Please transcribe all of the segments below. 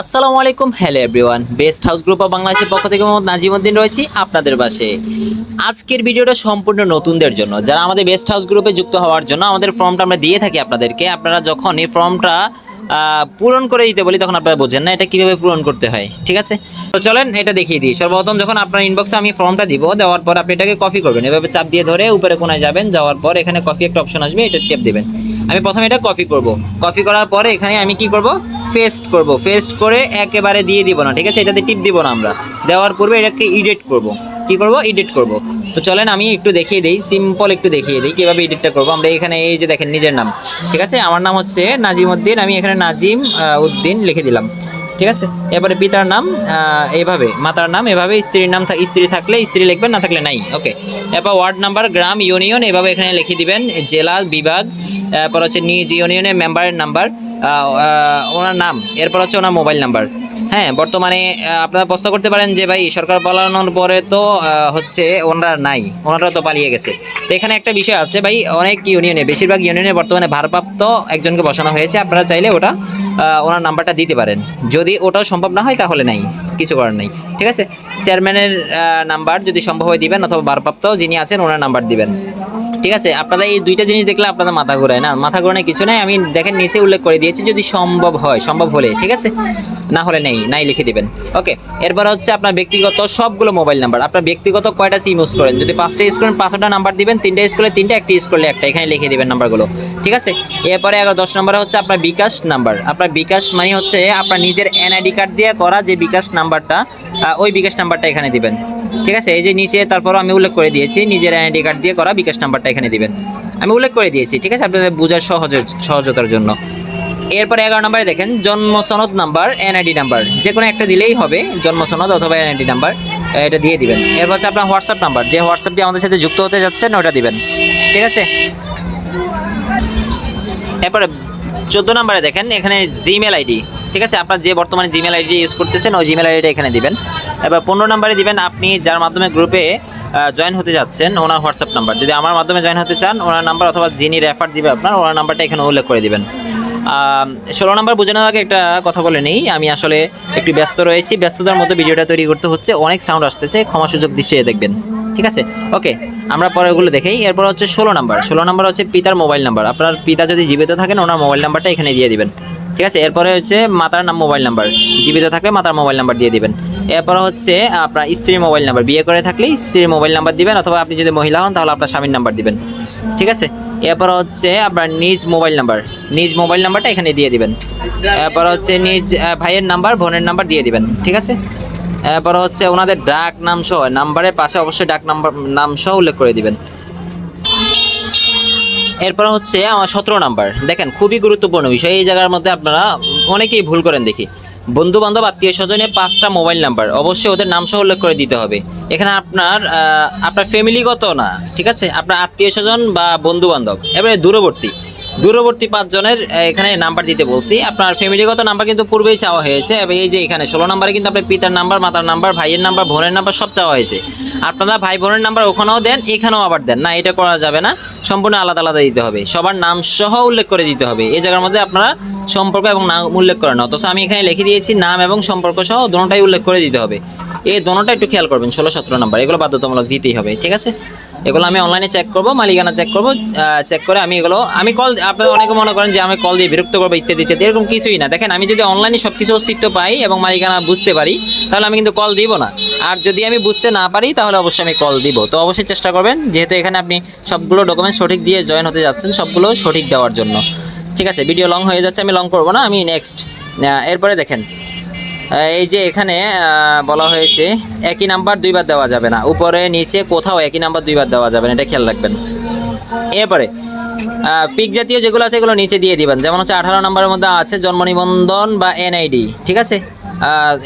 আসসালামু আলাইকুম, hello everyone. Best house group of বাংলাদেশের পক্ষ থেকে মোহাম্মদ নাজিমউদ্দিন রয়েছি আপনাদের পাশে। আজকের ভিডিওটা সম্পূর্ণ নতুনদের জন্য। যারা আমাদের বেস্ট হাউস গ্রুপে যুক্ত হওয়ার জন্য আমাদের ফর্মটা আমরা দিয়ে থাকি আপনাদেরকে, আপনারা যখন এই ফর্মটা পূরণ করে দিতে বলি তখন আপনারা বোঝেন না এটা কীভাবে পূরণ করতে হয়। ঠিক আছে? তো চলেন এটা দেখিয়ে দিই। সর্বপ্রথম যখন আপনার ইনবক্সে আমি ফর্মটা দিব, দেওয়ার পর আপনি এটাকে কপি করবেন। এভাবে চাপ দিয়ে ধরে উপরে কোনায় যাবেন, যাওয়ার পর এখানে কপি একটা অপশন আসবে, এটা টেপ দিবেন। আমি প্রথমে এটা কপি করব। কপি করার পরে এখানে আমি কি করব? পেস্ট করব। পেস্ট করে একেবারে দিয়ে দিব না, ঠিক আছে? এটাতে টিপ দিব না আমরা। দেওয়ার পূর্বে এটাকে এডিট করব। কি করব? এডিট করব। তো চলেন আমি একটু দেখিয়ে দিই সিম্পল একটু দেখিয়ে দিই কীভাবে এডিটটা করব। আমরা এখানে এই যে দেখেন নিজের নাম, ঠিক আছে? আমার নাম হচ্ছে নাজিম উদ্দিন, আমি এখানে নাজিম উদ্দিন লিখে দিলাম। ঠিক আছে? এবারে পিতার নাম এভাবে, মাতার নাম, এভাবে স্ত্রীর নাম স্ত্রী থাকলে স্ত্রী লিখবেন, না থাকলে নাই ওকে এরপর ওয়ার্ড নাম্বার, গ্রাম, ইউনিয়ন, এভাবে এখানে লিখে দিবেন জেলা বিভাগ, এরপর হচ্ছে নিজ ইউনিয়নের মেম্বারের নাম্বার ওনার নাম, এরপর হচ্ছে ওনার মোবাইল নাম্বার হ্যাঁ বর্তমানে আপনারা প্রশ্ন করতে পারেন যে ভাই, সরকার পালানোর পরে তো হচ্ছে ওনারা নাই, ওনারা তো পালিয়ে গেছে। তো এখানে একটা বিষয় আছে ভাই, অনেক ইউনিয়নে, বেশিরভাগ ইউনিয়নে বর্তমানে ভারপ্রাপ্ত একজনকে বসানো হয়েছে, আপনারা চাইলে ওটা ওনার নাম্বারটা দিতে পারেন। যদি ওটাও সম্ভব না হয় তাহলে নাই, কিছু করার নেই। ঠিক আছে? চেয়ারম্যানের নাম্বার যদি সম্ভব হয় দিবেন, অথবা ভারপ্রাপ্ত যিনি আছেন, ওনার নাম্বার দিবেন। ঠিক আছে? আপনারা এই দুইটা জিনিস দেখলে আপনাদের মাথা ঘোরায়, না? মাথা ঘোরানোর কিছু নাই। আমি দেখেন নিচে উল্লেখ করে দিয়েছি, যদি সম্ভব হয়, সম্ভব হলে, ঠিক আছে? না হলে নেই, নাই লিখে দিবেন। ওকে, এরপর হচ্ছে আপনার ব্যক্তিগত সবগুলো মোবাইল নাম্বার। আপনার ব্যক্তিগত কয়টা সিম ইউজ করেন? যদি পাঁচটা ইউজ করেন, পাঁচটা নাম্বার দিবেন, তিনটা ইউজ করলে তিনটা, একটা ইউজ করলে একটা। এখানে লিখে দিবেন নাম্বারগুলো, ঠিক আছে? এরপরে এগারো দশ নম্বরে হচ্ছে আপনার বিকাশ নাম্বার। আপনার বিকাশ মানে হচ্ছে আপনার নিজের এনআইডি কার্ড দিয়ে করা যে বিকাশ নাম্বারটা ওই বিকাশ নাম্বারটা এখানে দিবেন। ঠিক আছে? এই যে নিচে তারপরও আমি উল্লেখ করে দিয়েছি, নিজের আইডি কার্ড দিয়ে করা বিকাশ নাম্বারটা এখানে দিবেন। আমি উল্লেখ করে দিয়েছি, ঠিক আছে? আপনাদের বোঝার সহজ, সহজতার জন্য। এরপরে এগারো নম্বরে দেখেন, জন্ম সনদ নাম্বার এনআইডি নাম্বার। যে কোনো একটা দিলেই হবে, জন্ম সনদ অথবা এনআইডি নাম্বার এটা দিয়ে দিবেন। এরপর হচ্ছে আপনার হোয়াটসঅ্যাপ নাম্বার। যে হোয়াটসঅ্যাপ দিয়ে আমাদের সাথে যুক্ত হতে যাচ্ছেন, ওটা দিবেন। ঠিক আছে? এরপরে চোদ্দ নম্বরে দেখেন, এখানে জিমেল আইডি ঠিক আছে? আপনার যে বর্তমানে জিমেল আইডি ইউজ করতেছেন, ওই জিমেল আইডিটা এখানে দিবেন। এবার পনেরো নম্বরে দিবেন আপনি যার মাধ্যমে গ্রুপে জয়েন হতে যাচ্ছেন, ওনার হোয়াটসঅ্যাপ নাম্বার যদি আমার মাধ্যমে জয়েন হতে চান, ওনার নাম্বার অথবা যিনি রেফার দিবে আপনার, ওনার নাম্বারটা এখানে উল্লেখ করে দিবেন। ষোলো নম্বর বোঝানোর আগে একটা কথা বলে নেই। আমি আসলে একটু ব্যস্ত রয়েছি। ব্যস্ততার মধ্যে ভিডিওটা তৈরি করতে হচ্ছে। অনেক সাউন্ড আসতেছে। ক্ষমা সুযোগ দৃষ্টিতে দেখবেন। ঠিক আছে? ওকে আমরা পরে ওগুলো দেখেই। এরপর হচ্ছে ষোলো নাম্বার। ষোলো নাম্বার হচ্ছে পিতার মোবাইল নাম্বার আপনার পিতা যদি জীবিত থাকেন, ওনার মোবাইল নাম্বারটা এখানে দিয়ে দিবেন। ঠিক আছে? এরপরে হচ্ছে মাতার নাম মোবাইল নাম্বার জীবিত থাকলে মাতার মোবাইল নাম্বার দিয়ে দিবেন। এরপর হচ্ছে আপনার স্ত্রীর মোবাইল নাম্বার। বিয়ে করে থাকলে স্ত্রীর মোবাইল নাম্বার দিবেন অথবা আপনি যদি মহিলা হন তাহলে আপনার স্বামীর নাম্বার দিবেন। ঠিক আছে? এরপর হচ্ছে আপনার নিজ মোবাইল নাম্বার। নিজ মোবাইল নাম্বারটা এখানে দিয়ে দিবেন। এরপর হচ্ছে নিজ ভাইয়ের নাম্বার, বোনের নাম্বার দিয়ে দিবেন। ঠিক আছে? এরপর হচ্ছে ওনাদের ডাক নাম সহ, নাম্বারের পাশে অবশ্যই ডাক নাম্বার, নাম সহ উল্লেখ করে দিবেন। এরপর হচ্ছে আমার সতেরো নাম্বার। দেখেন, খুবই গুরুত্বপূর্ণ বিষয়। এই জায়গার মধ্যে আপনারা অনেকেই ভুল করেন দেখি। বন্ধু বান্ধব আত্মীয় স্বজনের পাঁচটা মোবাইল নাম্বার। অবশ্যই ওদের নাম সহ উল্লেখ করে দিতে হবে। এখানে আপনার আপনার ফ্যামিলিগত না, ঠিক আছে? আপনার আত্মীয় স্বজন বা বন্ধু বান্ধব এবারে দূরবর্তী। দূরবর্তী পাঁচজনের এখানে নাম্বার দিতে বলছি। আপনার ফ্যামিলিগত নাম্বার কিন্তু পূর্বেই চাওয়া হয়েছে। এবং এই যে এখানে ষোলো নাম্বারে কিন্তু আপনার পিতার নাম্বার, মাতার নাম্বার, ভাইয়ের নাম্বার, বোনের নাম্বার সব চাওয়া হয়েছে। আপনারা ভাই বোনের নাম্বার ওখানেও দেন, এখানেও আবার দেন। না, এটা করা যাবে না। সম্পূর্ণ আলাদা আলাদা দিতে হবে। সবার নাম সহ উল্লেখ করে দিতে হবে। এই জায়গার মধ্যে আপনারা সম্পর্ক এবং নাম উল্লেখ করে করেন অথচ আমি এখানে লিখে দিয়েছি নাম এবং সম্পর্ক সহ দোনোটাই উল্লেখ করে দিতে হবে। এই দোনোটা একটু খেয়াল করবেন, ষোলো, সতেরো নাম্বার। এগুলো বাধ্যতামূলক দিতেই হবে, ঠিক আছে? এগুলো আমি অনলাইনে চেক করব, মালিকানা চেক করব চেক করে আমি এগুলো, আমি কল আপনারা অনেকে মনে করেন যে আমি কল দিয়ে বিরক্ত করব, ইত্যাদি ইত্যাদি, এরকম কিছুই না। দেখেন, আমি যদি অনলাইনে সব কিছু অস্তিত্ব পাই এবং মালিকানা বুঝতে পারি, তাহলে আমি কিন্তু কল দিব না। আর যদি আমি বুঝতে না পারি, তাহলে অবশ্যই আমি কল দিব। তো অবশ্যই চেষ্টা করবেন, যেহেতু এখানে আপনি সবগুলো ডকুমেন্টস সঠিক দিয়ে জয়েন হতে যাচ্ছেন, সবগুলো সঠিক দেওয়ার জন্য। ঠিক আছে ভিডিও লং হয়ে যাচ্ছে, আমি লং করব না, আমি নেক্সট এরপরে দেখেন এই যে এখানে বলা হয়েছে, একই নাম্বার দুইবার দেওয়া যাবে না, উপরে, নিচে, কোথাও একই নাম্বার দুইবার দেওয়া যাবে না, এটা খেয়াল রাখবেন। এরপরে পিক জাতীয় যেগুলো আছে এগুলো নিচে দিয়ে দিবেন, যেমন হচ্ছে আঠারো নম্বরের মধ্যে আছে জন্ম নিবন্ধন বা এনআইডি ঠিক আছে?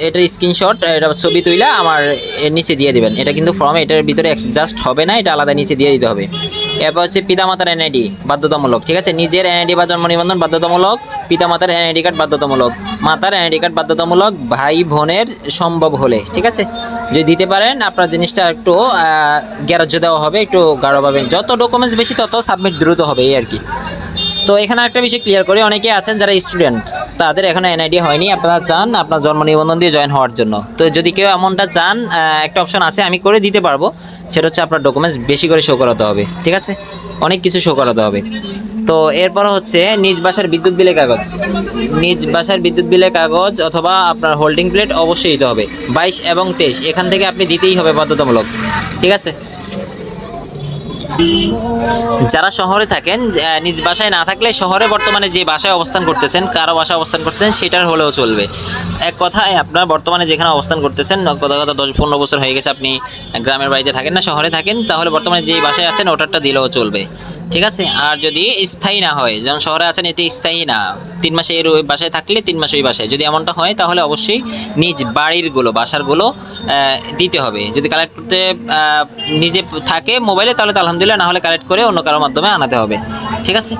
এটার স্ক্রিনশট এটা ছবি তুইলা আমার এর নিচে দিয়ে দিবেন। এটা কিন্তু ফর্ম এটার ভিতরে জাস্ট হবে না, এটা আলাদা নিচে দিয়ে দিতে হবে। এরপর হচ্ছে পিতামাতার এনআইডি বাধ্যতামূলক, ঠিক আছে? নিজের এনআইডি বা জন্ম নিবন্ধন বাধ্যতামূলক, পিতামাতার এনআইডি কার্ড বাধ্যতামূলক, মাতার এনআইডি কার্ড বাধ্যতামূলক, ভাই বোনের সম্ভব হলে, ঠিক আছে? যদি দিতে পারেন, আপনার জিনিসটা একটু গ্যারাজ্য দেওয়া হবে, একটু গাঢ় গাঢ়ভাবে যত ডকুমেন্টস বেশি, তত সাবমিট দ্রুত হবে, এই আর কি। তো এখানে একটা বিষয় ক্লিয়ার করি, অনেকে আছেন যারা স্টুডেন্ট তাদের এখনও এনআইডি হয়নি, আপনারা চান আপনার জন্ম নিবন্ধন দিয়ে জয়েন হওয়ার জন্য। তো যদি কেউ এমনটা চান একটা অপশন আছে, আমি করে দিতে পারব। সেটা হচ্ছে আপনার ডকুমেন্টস বেশি করে শো করাতে হবে, ঠিক আছে? অনেক কিছু শো করাতে হবে। তো এরপর হচ্ছে নিজ বাসার বিদ্যুৎ বিলের কাগজ। নিজ বাসার বিদ্যুৎ বিলের কাগজ অথবা আপনার হোল্ডিং প্লেট অবশ্যই দিতে হবে। বাইশ এবং তেইশ, এখান থেকে আপনি দিতেই হবে বাধ্যতামূলক, ঠিক আছে? যারা শহরে থাকেন নিজ বাসায় না থাকলে শহরে বর্তমানে যে বাসায় অবস্থান করতেছেন, কারও বাসায় অবস্থান করতেছেন, সেটার হলেও চলবে। এক কথায় আপনার বর্তমানে যেখানে অবস্থান করতেছেন কথা কথা দশ পনেরো বছর হয়ে গেছে আপনি গ্রামের বাড়িতে থাকেন না, শহরে থাকেন, তাহলে বর্তমানে যে বাসায় আছেন, ওটারটা দিলেও চলবে। ঠিক আছে? আর যদি স্থায়ী না হয়, যেমন শহরে আছেন এতে স্থায়ী না, তিন মাসে এর ওই বাসায় থাকলে তিন মাস ওই বাসায়। যদি এমনটা হয়, তাহলে অবশ্যই নিজ বাড়িরগুলো, বাসারগুলো দিতে হবে। যদি কালেক্ট করতে নিজে থাকে মোবাইলে, তাহলে তো আলহামদুলিল্লাহ না হলে কালেক্ট করে অন্য কারোর মাধ্যমে আনাতে হবে। ঠিক আছে?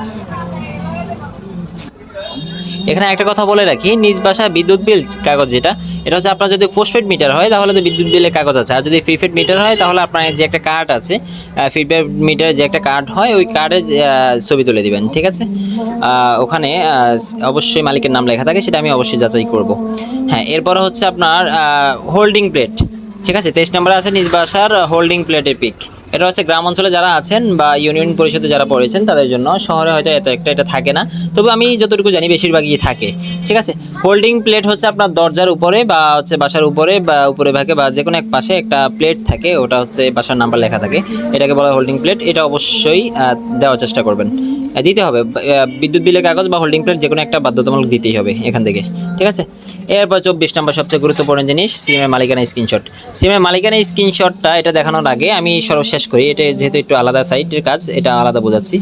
এখানে একটা কথা বলে রাখি, নিজ বাসা বিদ্যুৎ বিল কাগজ যেটা, এটা হচ্ছে আপনার যদি পোস্টপেড মিটার হয়, তাহলে তো বিদ্যুৎ বিলের কাগজ আছে। আর যদি প্রিপেড মিটার হয়, তাহলে আপনার যে একটা কার্ড আছে প্রিপেড মিটারের যে একটা কার্ড হয়, ওই কার্ডে ছবি তুলে দিবেন, ঠিক আছে? ওখানে অবশ্যই মালিকের নাম লেখা থাকে, সেটা আমি অবশ্যই যাচাই করব। হ্যাঁ এরপরে হচ্ছে আপনার হোল্ডিং প্লেট ঠিক আছে? তেইশ নম্বরে আছে নিজ বাসার হোল্ডিং প্লেটের পিক এটা হচ্ছে গ্রাম অঞ্চলে যারা আছেন বা ইউনিয়ন পরিষদে যারা পড়েছেন, তাদের জন্য শহরে হয়তো এত একটা এটা থাকে না। তবে আমি যতটুকু জানি বেশিরভাগই থাকে। ঠিক আছে? হোল্ডিং প্লেট হচ্ছে আপনার দরজার উপরে বা হচ্ছে বাসার উপরে বা উপরে ভাগে বা যে কোনো এক পাশে একটা প্লেট থাকে, ওটা হচ্ছে বাসার নাম্বার লেখা থাকে। এটাকে বলা হোল্ডিং প্লেট এটা অবশ্যই দেওয়ার চেষ্টা করবেন। দিতে হবে। বিদ্যুৎ বিলের কাগজ বা হোল্ডিং প্লেট যে কোনো একটা বাধ্যতামূলক দিতেই হবে এখান থেকে। ঠিক আছে? এরপর চব্বিশ নম্বর সবচেয়ে গুরুত্বপূর্ণ জিনিস, সিমের মালিকানা স্ক্রিনশট সিমের মালিকানা স্ক্রিনশটটা এটা দেখানোর আগে আমি সর্বশেষ করি। এটা যেহেতু একটু আলাদা সাইটের কাজ, এটা আলাদা বোঝাচ্ছি।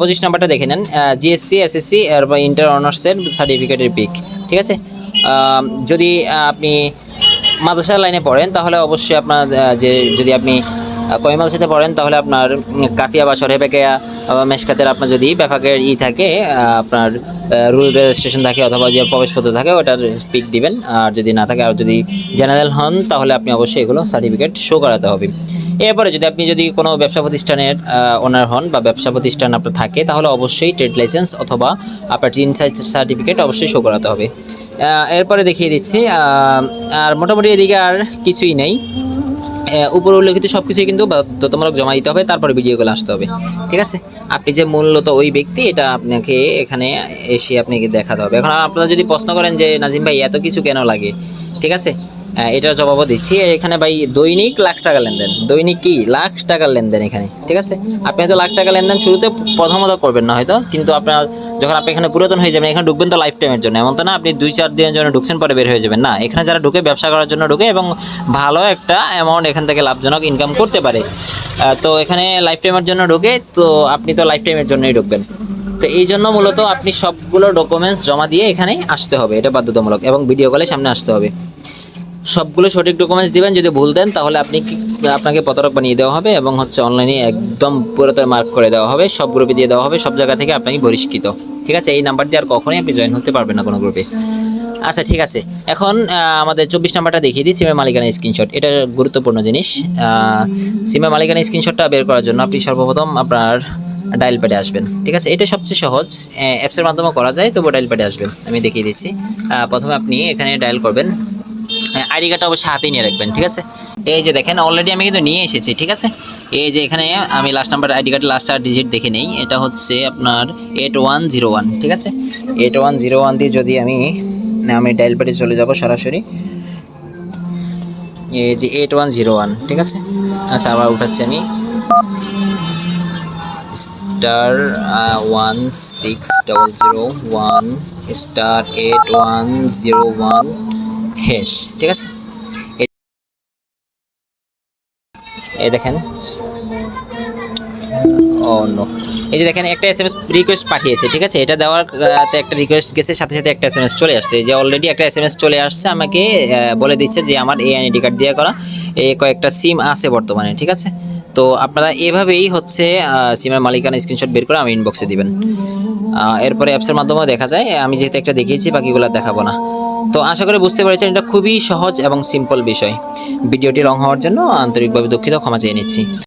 পঁচিশ নম্বরটা দেখে নেন। জিএসসি এসএসসি এরপর ইন্টার অনার্সের সার্টিফিকেটের পিক ঠিক আছে? যদি আপনি মাদ্রাসার লাইনে পড়েন, তাহলে অবশ্যই আপনার যে, যদি আপনি কয়মাল সাথে পড়েন, তাহলে আপনার কাফিয়া বা সরে বেকেয়া মেশকাতের আপনার যদি ব্যাপাকের ই থাকে আপনার রুল রেজিস্ট্রেশন থাকে অথবা যে প্রবেশপত্র থাকে, ওটার পিক দিবেন। আর যদি না থাকে, আর যদি জেনারেল হন, তাহলে আপনি অবশ্যই এগুলো সার্টিফিকেট শো করাতে হবে। এরপরে যদি আপনি যদি কোনো ব্যবসা প্রতিষ্ঠানের ওনার হন বা ব্যবসা প্রতিষ্ঠান আপনার থাকে, তাহলে অবশ্যই ট্রেড লাইসেন্স অথবা আপনার টিন সার্টিফিকেট অবশ্যই শো করাতে হবে। এরপরে দেখিয়ে দিচ্ছি আর মোটামুটি এদিকে আর কিছুই নেই। উপরে উল্লেখিত সব কিছুই কিন্তু বাধ্যতামূলক জমা দিতে হবে, তারপরে ভিডিওগুলো আসতে হবে। ঠিক আছে? আপনি যে মূলত ওই ব্যক্তি, এটা আপনাকে এখানে এসে আপনাকে দেখাতে হবে। এখন আপনারা যদি প্রশ্ন করেন যে, নাজিম ভাই, এত কিছু কেন লাগে? ঠিক আছে? এটার জবাবও দিচ্ছি। এখানে ভাই দৈনিক লাখ টাকা লেনদেন। দৈনিক কি? লাখ টাকার লেনদেন এখানে, ঠিক আছে? আপনি হয়তো লাখ টাকা লেনদেন শুরুতে প্রথমত করবেন না হয়তো, কিন্তু আপনার যখন আপনি এখানে পুরাতন হয়ে যাবেন, এখানে ঢুকবেন তো লাইফ টাইমের জন্য। এমন তো না, আপনি দুই, চার দিনের জন্য ঢুকছেন, পরে বের হয়ে যাবেন। না, এখানে যারা ঢুকে ব্যবসা করার জন্য ঢুকে এবং ভালো একটা অ্যামাউন্ট এখান থেকে লাভজনক ইনকাম করতে পারে। তো এখানে লাইফ টাইমের জন্য ঢুকে, তো আপনি তো লাইফ টাইমের জন্যই ঢুকবেন। তো এই জন্য মূলত আপনি সবগুলো ডকুমেন্টস জমা দিয়ে এখানে আসতে হবে, এটা বাধ্যতামূলক, এবং ভিডিও কলে সামনে আসতে হবে। সবগুলো সঠিক ডকুমেন্টস দিবেন, যদি ভুল দেন, তাহলে আপনি আপনাকে প্রতারক বানিয়ে দেওয়া হবে এবং হচ্ছে অনলাইনে একদম পুরোটা মার্ক করে দেওয়া হবে, সব গ্রুপে দিয়ে দেওয়া হবে, সব জায়গা থেকে আপনাকে বহিষ্কৃত। ঠিক আছে? এই নাম্বার দিয়ে আর কখনোই আপনি জয়েন হতে পারবেন না কোনো গ্রুপে আচ্ছা ঠিক আছে। এখন আমাদের চব্বিশ নাম্বারটা দেখিয়ে দিই, সিমের মালিকানা স্ক্রিনশট এটা গুরুত্বপূর্ণ জিনিস। সিমের মালিকানা স্ক্রিনশটটা বের করার জন্য আপনি সর্বপ্রথম আপনার ডায়াল প্যাডে আসবেন। ঠিক আছে? এটা সবচেয়ে সহজ। অ্যাপসের মাধ্যমে করা যায় তবু ডায়াল প্যাডে আসবেন। আমি দেখিয়ে দিচ্ছি। প্রথমে আপনি এখানে ডায়াল করবেন। আইডি কার্ডটা অবশ্যই হাতেই নিয়ে রাখবেন, ঠিক আছে? এই যে দেখেন অলরেডি আমি কিন্তু নিয়ে এসেছি, ঠিক আছে? এই যে এখানে আমি লাস্ট নাম্বার আইডি কার্ডের লাস্ট আর ডিজিট দেখে নেই, এটা হচ্ছে আপনার এইট ওয়ান জিরো ওয়ান ঠিক আছে? এইট ওয়ান জিরো ওয়ান দিয়ে যদি আমি আমি ডায়াল প্যাডে চলে যাব সরাসরি, এই যে এইট ওয়ান জিরো ওয়ান ঠিক আছে? আচ্ছা আবার উঠাচ্ছি আমি। Star one six double zero one star eight one zero one hash ঠিক আছে? এই দেখেন। Oh, no. এই যে দেখেন, একটা এসএমএস রিকোয়েস্ট পাঠিয়েছে, ঠিক আছে? এটা দেওয়ার একটা রিকোয়েস্ট গেছে, সাথে সাথে একটা এসএমএস চলে আসছে। যে অলরেডি একটা এসএমএস চলে আসছে, আমাকে বলে দিচ্ছে যে আমার এই আইডি কার্ড দিয়ে করা এই কয়েকটা সিম আছে বর্তমানে, ঠিক আছে? তো আপনারা এভাবেই হচ্ছে সিমের মালিকানা স্ক্রিনশট বের করে আমি ইনবক্সে দিবেন। এরপরে অ্যাপসের মাধ্যমেও দেখা যায়। আমি যেহেতু একটা দেখিয়েছি, বাকিগুলো দেখাবো না। তো আশা করি বুঝতে পেরেছেন, এটা খুবই সহজ এবং সিম্পল বিষয়। ভিডিওটি লং হওয়ার জন্য আন্তরিকভাবে দুঃখিত, ক্ষমা চেয়ে নিচ্ছি।